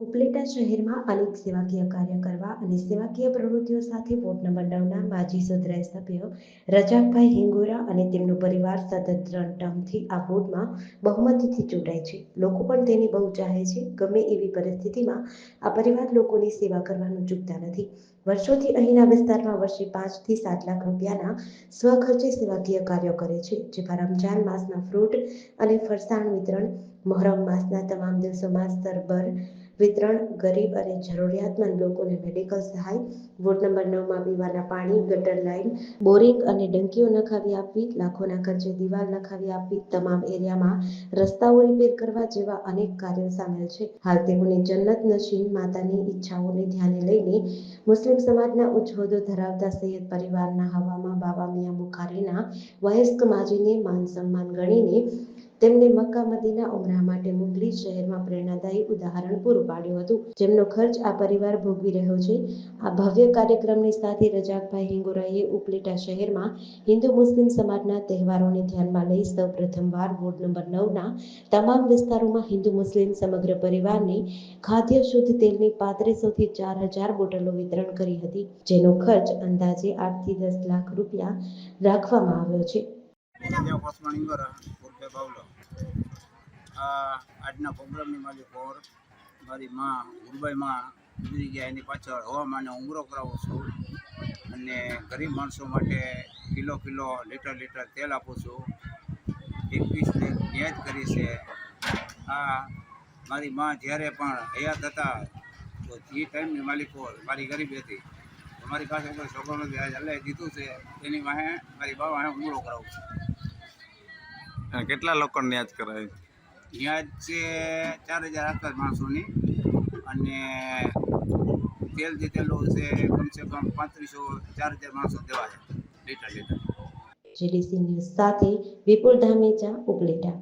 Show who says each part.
Speaker 1: ઉપલેટા શહેરમાં અનેક સેવાકીય કાર્ય કરવા અને સેવાકીય પ્રવૃત્તિઓ સાથે વોર્ડ નંબર માજી સુધરાઈ સભ્ય રજાકભાઈ હિંગોરા અને તેમનો પરિવાર સતત ત્રણ ટર્મથી આ વોર્ડમાં બહુમતીથી ચૂંટાય છે. લોકો પણ તેની બહુ ચાહે છે. ગમે એવી પરિસ્થિતિમાં આ પરિવાર લોકોની સેવા કરવાનું ચૂકતા નથી. વર્ષોથી અહીંના વિસ્તારમાં વર્ષે પાંચથી સાત લાખ રૂપિયાના સ્વખર્ચે સેવાકીય કાર્યો કરે છે જેમાં રમજાન માસના ફ્રૂટ અને ફરસાણ વિતરણ, મહોરમ માસના તમામ દિવસોમાં સરબર વિતરણ, ગરીબ અને જરૂરિયાતમંદ લોકોને મેડિકલ સહાય, વોર્ડ નંબર નવમાં પીવાના પાણી, ગટર લાઇન બોરિંગ અને ડંકીઓ નખાવી આપવી, લાખોના ખર્ચે દિવાલ નખાવી આપવી, તમામ એરિયામાં રસ્તાઓ રિપેર કરવા જેવા અનેક કાર્યો સામેલ છે. હાલ તેઓની જન્નત નશીન માતાની ઈચ્છાઓને ધ્યાને લઈને મુસ્લિમ સમાજના ઉચ્ચ હોદ્દો ધરાવતા સૈયદ પરિવારના હવામાં બાબા મિયા બુખારીના વયસ્ક માજીને માન સન્માન ગણીને તેમને મક્કા મદીના ઉમરા માટે મોકલી શહેરમાં પ્રેરણાદાયી ઉદાહરણ પૂરું પાડ્યું હતું. જેમનો ખર્ચ આ પરિવાર ભોગવી રહ્યો છે. આ ભવ્ય કાર્યક્રમની સાથે રજાકભાઈ હિંગોરાએ ઉપલેટા શહેરમાં હિન્દુ મુસ્લિમ સમાજના તહેવારોને ધ્યાનમાં લઈ સૌ પ્રથમવાર વોર્ડ નંબર નવના તમામ વિસ્તારોમાં હિન્દુ મુસ્લિમ સમગ્ર પરિવારને ખાદ્ય શુદ્ધ તેલની પાંત્રીસોથી ચાર હજાર બોટલો વિતરણ કરી હતી, જેનો ખર્ચ અંદાજે આઠથી દસ લાખ રૂપિયા રાખવામાં આવ્યો છે.
Speaker 2: ઉર્ફે બાવલો આજના પ્રોગ્રામની માલિક ઓર મારી માં ગુરબાઈ માં ગુજરી ગયા એની પાછળ હવામાને ઉમરો કરાવું છું અને ગરીબ માણસો માટે કિલો કિલો લીટર લીટર તેલ આપું છું. એકવીસને નિયત કરી છે. આ મારી માં જ્યારે પણ હયાત હતા, તો જે ટાઈમની માલિકો મારી ગરીબી હતી. મારી પાસે કોઈ છોકરો નથી દીધું છે. એની વાહે મારી બાવા ઉમરો કરાવું છું.
Speaker 3: અને કેટલા લોકોને યાદ કરાય?
Speaker 2: યાદ છે ચાર હજાર આસપાસ માણસોની. અને તેલ જે તેલો છે કમસે કમ પાંત્રીસો ચાર હજાર માણસો દેવા છે. Litre litre.
Speaker 1: જીડીસી ન્યૂઝ સાથે વિપુલ ધામેચા ઉપલેટા.